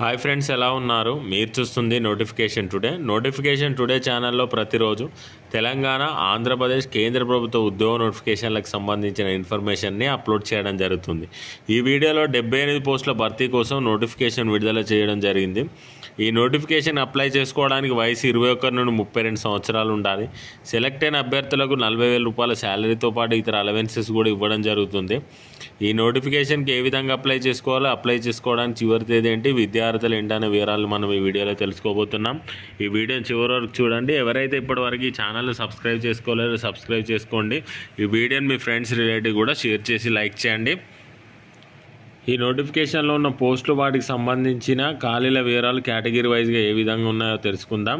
Hi friends ఎలా ఉన్నారు? మీరు చూస్తుంది నోటిఫికేషన్ టుడే నోటిఫికేషన్ టుడే ఛానల్లో ప్రతిరోజు తెలంగాణ ఆంధ్రప్రదేశ్ కేంద్ర ప్రభుత్వ ఉద్యోగ నోటిఫికేషన్లకు సంబంధించిన ఇన్ఫర్మేషన్ని అప్లోడ్ చేయడం జరుగుతుంది. ఈ వీడియోలో డెబ్బై ఎనిమిది పోస్టుల భర్తీ కోసం నోటిఫికేషన్ విడుదల చేయడం జరిగింది. ఈ నోటిఫికేషన్ అప్లై చేసుకోవడానికి వయసు ఇరవై ఒకటి నుండి ముప్పై రెండు సంవత్సరాలు ఉండాలి. సెలెక్ట్ అయిన అభ్యర్థులకు నలభై వేల రూపాయల శాలరీతో పాటు ఇతర అలవెన్సెస్ కూడా ఇవ్వడం జరుగుతుంది. ఈ నోటిఫికేషన్కి ఏ విధంగా అప్లై చేసుకోవాలో అప్లై చేసుకోవడానికి చివరి తేదీ ఏంటి విద్యార్థులు ఏంటనే వివరాలు మనం ఈ వీడియోలో తెలుసుకోబోతున్నాం. ఈ వీడియో చివరి వరకు చూడండి. ఎవరైతే ఇప్పటివరకు ఈ ఛానల్ సబ్స్క్రైబ్ చేసుకోలేదో సబ్స్క్రైబ్ చేసుకోండి. ఈ వీడియోని మీ ఫ్రెండ్స్ రిలేటివ్ కూడా షేర్ చేసి లైక్ చేయండి. ఈ నోటిఫికేషన్లో ఉన్న పోస్టులు వాటికి సంబంధించిన ఖాళీల వివరాలు కేటగిరీ వైజ్గా ఏ విధంగా ఉన్నాయో తెలుసుకుందాం.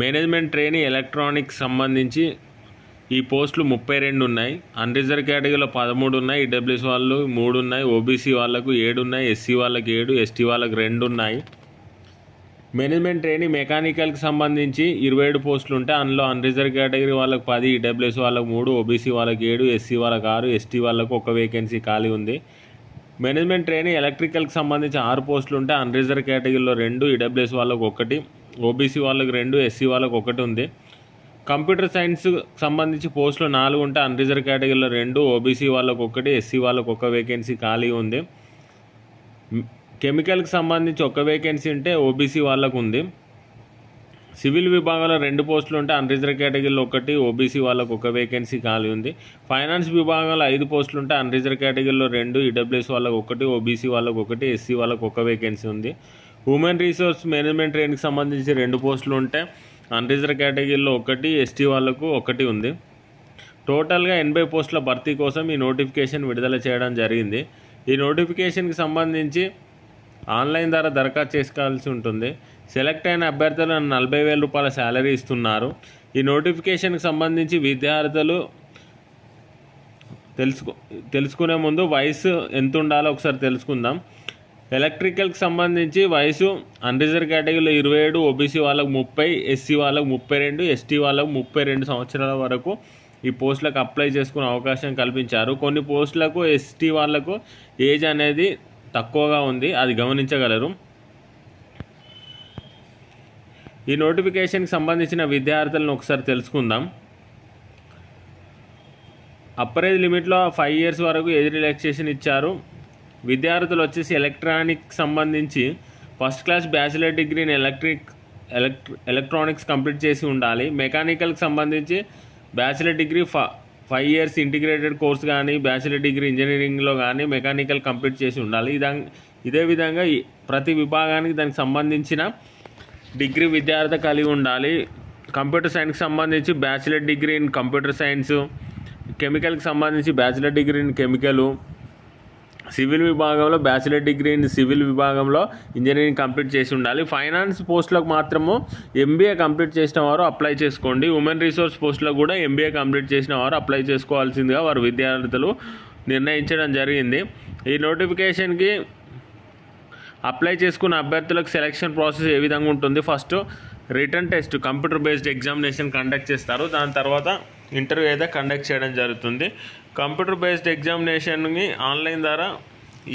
మేనేజ్మెంట్ ట్రైనింగ్ ఎలక్ట్రానిక్స్ సంబంధించి ఈ పోస్టులు ముప్పై రెండు ఉన్నాయి. అన్రిజర్వ్ కేటగిరీలో పదమూడు ఉన్నాయి. ఈడబ్ల్యూఎస్ వాళ్ళు మూడు ఉన్నాయి. ఓబీసీ వాళ్ళకు ఏడు ఉన్నాయి. ఎస్సీ వాళ్ళకి ఏడు ఎస్టీ వాళ్ళకి రెండు ఉన్నాయి. మేనేజ్మెంట్ ట్రైనింగ్ మెకానికల్కి సంబంధించి ఇరవై ఏడు పోస్టులు ఉంటాయి. అందులో అన్రిజర్వ్ కేటగిరీ వాళ్ళకి పది ఈడబ్ల్యూఎస్ వాళ్ళకి మూడు ఓబీసీ వాళ్ళకి ఏడు ఎస్సీ వాళ్ళకి ఆరు ఎస్టీ వాళ్ళకు ఒక వేకెన్సీ ఖాళీ ఉంది. మేనేజ్మెంట్ ట్రైనింగ్ ఎలక్ట్రికల్కి సంబంధించి ఆరు పోస్టులు ఉంటాయి. అన్రిజర్వ్ కేటగిరీలో రెండు ఈడబ్ల్యూఎస్ వాళ్ళకు ఒకటి ఓబీసీ వాళ్ళకి రెండు ఎస్సీ వాళ్ళకి ఒకటి ఉంది. కంప్యూటర్ సైన్స్ సంబంధించి పోస్టులు నాలుగు ఉంటాయి. అన్రిజర్వ్ కేటగిరీలో రెండు ఓబీసీ వాళ్ళకు ఒకటి ఎస్సీ వాళ్ళకు ఒక వేకెన్సీ ఖాళీ ఉంది. కెమికల్కి సంబంధించి ఒక వేకెన్సీ ఉంటే ఓబీసీ వాళ్ళకు ఉంది సివిల్ విభాగంలో రెండు పోస్టులు ఉంటే అన్రిజర్వ్ కేటగిరీలో ఒకటి ఓబీసీ వాళ్ళకు ఒక వేకెన్సీ ఖాళీ ఉంది. ఫైనాన్స్ విభాగంలో ఐదు పోస్టులు ఉంటే అన్రిజర్వ్ కేటగిరీలో రెండు ఈడబ్ల్యూఎస్ వాళ్ళకు ఒకటి ఓబీసీ వాళ్ళకు ఒకటి ఎస్సీ వాళ్ళకు ఒక వేకెన్సీ ఉంది. హ్యూమన్ రీసోర్స్ మేనేజ్మెంట్ ట్రైన్కి సంబంధించి రెండు పోస్టులు ఉంటే అన్రిజర్వ్ కేటగిరీలో ఒకటి ఎస్టీ వాళ్ళకు ఒకటి ఉంది. టోటల్గా ఎనభై పోస్టుల భర్తీ కోసం ఈ నోటిఫికేషన్ విడుదల చేయడం జరిగింది. ఈ నోటిఫికేషన్కి సంబంధించి ఆన్లైన్ ద్వారా దరఖాస్తు చేసుకోవాల్సి ఉంటుంది. సెలెక్ట్ అయిన అభ్యర్థులు నలభై వేల రూపాయల శాలరీ ఇస్తున్నారు. ఈ నోటిఫికేషన్కి సంబంధించి విద్యార్థులు తెలుసుకు తెలుసుకునే ముందు వయసు ఎంత ఉండాలో ఒకసారి తెలుసుకుందాం. ఎలక్ట్రికల్కి సంబంధించి వయసు అన్రిజర్వ్ కేటగిరీలో ఇరవై ఏడు ఓబీసీ వాళ్ళకు ముప్పై ఎస్సీ వాళ్ళకు ముప్పై రెండు ఎస్టీ వాళ్ళకు ముప్పై రెండు సంవత్సరాల వరకు ఈ పోస్టులకు అప్లై చేసుకునే అవకాశం కల్పించారు. కొన్ని పోస్టులకు ఎస్టీ వాళ్ళకు ఏజ్ అనేది తక్కువగా ఉంది అది గమనించగలరు. ఈ నోటిఫికేషన్కి సంబంధించిన విద్యార్థులను ఒకసారి తెలుసుకుందాం. అప్పర్ లిమిట్లో ఫైవ్ ఇయర్స్ వరకు ఏజ్ రిలాక్సేషన్ ఇచ్చారు. విద్యార్థులు వచ్చేసి ఎలక్ట్రానిక్ సంబంధించి ఫస్ట్ క్లాస్ బ్యాచిలర్ డిగ్రీని ఎలక్ట్రిక్ ఎలక్ట్రానిక్స్ కంప్లీట్ చేసి ఉండాలి. మెకానికల్కి సంబంధించి బ్యాచిలర్ డిగ్రీ ఫ ఫైవ్ ఇయర్స్ ఇంటిగ్రేటెడ్ కోర్స్ కానీ బ్యాచిలర్ డిగ్రీ ఇంజనీరింగ్లో కానీ మెకానికల్ కంప్లీట్ చేసి ఉండాలి. ఇదా ఇదే విధంగా ప్రతి విభాగానికి దానికి సంబంధించిన డిగ్రీ విద్యార్థి కలిగి ఉండాలి. కంప్యూటర్ సైన్స్కి సంబంధించి bachelor degree in computer science కెమికల్కి సంబంధించి bachelor degree in chemical civil విభాగంలో బ్యాచిలర్ డిగ్రీ ఇన్ సివిల్ విభాగంలో ఇంజనీరింగ్ కంప్లీట్ చేసి ఉండాలి. ఫైనాన్స్ పోస్టులకు మాత్రము ఎంబీఏ కంప్లీట్ చేసిన వారు అప్లై చేసుకోండి. ఉమెన్ రిసోర్స్ పోస్టులకు కూడా ఎంబీఏ కంప్లీట్ చేసిన వారు అప్లై చేసుకోవాల్సిందిగా వారు విద్యార్థులు నిర్ణయించడం జరిగింది. ఈ నోటిఫికేషన్కి అప్లై చేసుకున్న అభ్యర్థులకు సెలక్షన్ ప్రాసెస్ ఏ విధంగా ఉంటుంది? First written test computer based examination conduct చేస్తారు. దాని తర్వాత ఇంటర్వ్యూ అయితే కండక్ట్ చేయడం జరుగుతుంది. కంప్యూటర్ బేస్డ్ ఎగ్జామినేషన్ని ఆన్లైన్ ద్వారా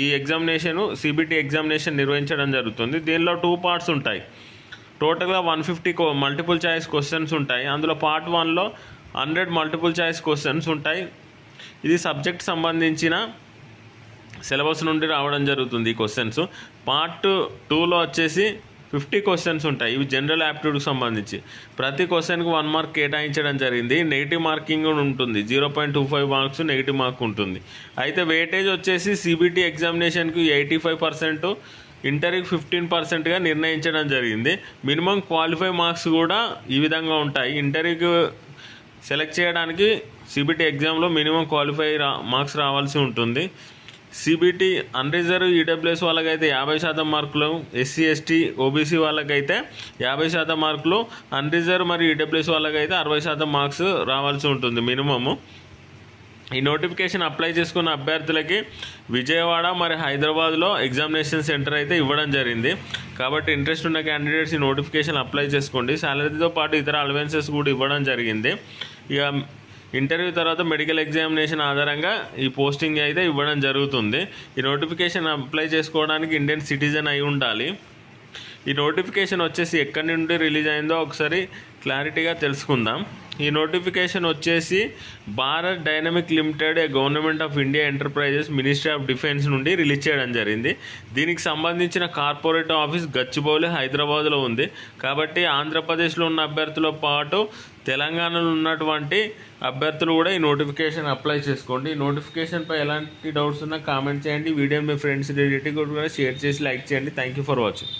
ఈ ఎగ్జామినేషన్ సిబిటి ఎగ్జామినేషన్ నిర్వహించడం జరుగుతుంది. దీనిలో టూ పార్ట్స్ ఉంటాయి. టోటల్గా one fifty multiple choice questions ఉంటాయి. అందులో పార్ట్ వన్లో హండ్రెడ్ మల్టిపుల్ ఛాయిస్ క్వశ్చన్స్ ఉంటాయి. ఇది సబ్జెక్ట్ సంబంధించిన సిలబస్ నుండి రావడం జరుగుతుంది ఈ క్వశ్చన్స్ పార్ట్ టూలో వచ్చేసి ఫిఫ్టీ క్వశ్చన్స్ ఉంటాయి. ఇవి జనరల్ యాప్టిట్యూడ్కి సంబంధించి. ప్రతి క్వశ్చన్కి వన్ మార్క్ కేటాయించడం జరిగింది. నెగిటివ్ మార్కింగ్ కూడా ఉంటుంది. Zero point two five marks negative mark ఉంటుంది. అయితే వెయిటేజ్ వచ్చేసి సిబిటి ఎగ్జామినేషన్కి ఎయిటీ ఫైవ్ పర్సెంట్ ఇంటర్కి ఫిఫ్టీన్ పర్సెంట్గా నిర్ణయించడం జరిగింది. మినిమం క్వాలిఫై మార్క్స్ కూడా ఈ విధంగా ఉంటాయి. ఇంటర్కి సెలెక్ట్ చేయడానికి సిబిటి ఎగ్జామ్లో మినిమం క్వాలిఫై రా మార్క్స్ రావాల్సి ఉంటుంది. సిబిటి అన్రిజర్వ్ ఈడబ్ల్యూఎస్ వాళ్ళకైతే యాభై శాతం మార్కులు ఎస్సీ ఎస్టీ ఓబీసీ వాళ్ళకైతే యాభై శాతం మార్కులు అన్రిజర్వ్ మరియు ఈడబ్ల్యూఎస్ వాళ్ళకైతే అరవై శాతం మార్క్స్ రావాల్సి ఉంటుంది మినిమము. ఈ నోటిఫికేషన్ అప్లై చేసుకున్న అభ్యర్థులకి విజయవాడ మరి హైదరాబాద్లో ఎగ్జామినేషన్ సెంటర్ అయితే ఇవ్వడం జరిగింది. కాబట్టి ఇంట్రెస్ట్ ఉన్న క్యాండిడేట్స్ ఈ నోటిఫికేషన్ అప్లై చేసుకోండి. సాలరీతో పాటు ఇతర అలవెన్సెస్ కూడా ఇవ్వడం జరిగింది. ఇక ఇంటర్వ్యూ తర్వాత మెడికల్ ఎగ్జామినేషన్ ఆధారంగా ఈ పోస్టింగ్ అయితే ఇవ్వడం జరుగుతుంది. ఈ నోటిఫికేషన్ అప్లై చేసుకోవడానికి ఇండియన్ సిటిజన్ అయి ఉండాలి. ఈ నోటిఫికేషన్ వచ్చేసి ఎక్కడి నుండి రిలీజ్ అయిందో ఒకసారి క్లారిటీగా తెలుసుకుందాం. ఈ నోటిఫికేషన్ వచ్చేసి Bharat dynamic limited a government of India enterprises ministry of defence నుండి రిలీజ్ చేయడం జరిగింది. దీనికి సంబంధించిన కార్పొరేట్ ఆఫీస్ గచ్చిబౌలి హైదరాబాద్లో ఉంది. కాబట్టి ఆంధ్రప్రదేశ్లో ఉన్న అభ్యర్థులతో పాటు తెలంగాణలో ఉన్నటువంటి అభ్యర్థులు కూడా ఈ నోటిఫికేషన్ అప్లై చేసుకోండి. ఈ నోటిఫికేషన్పై ఎలాంటి డౌట్స్ ఉన్నా కామెంట్ చేయండి. వీడియో మీ ఫ్రెండ్స్ రిలేటివ్ కూడా షేర్ చేసి లైక్ చేయండి. Thank you for watching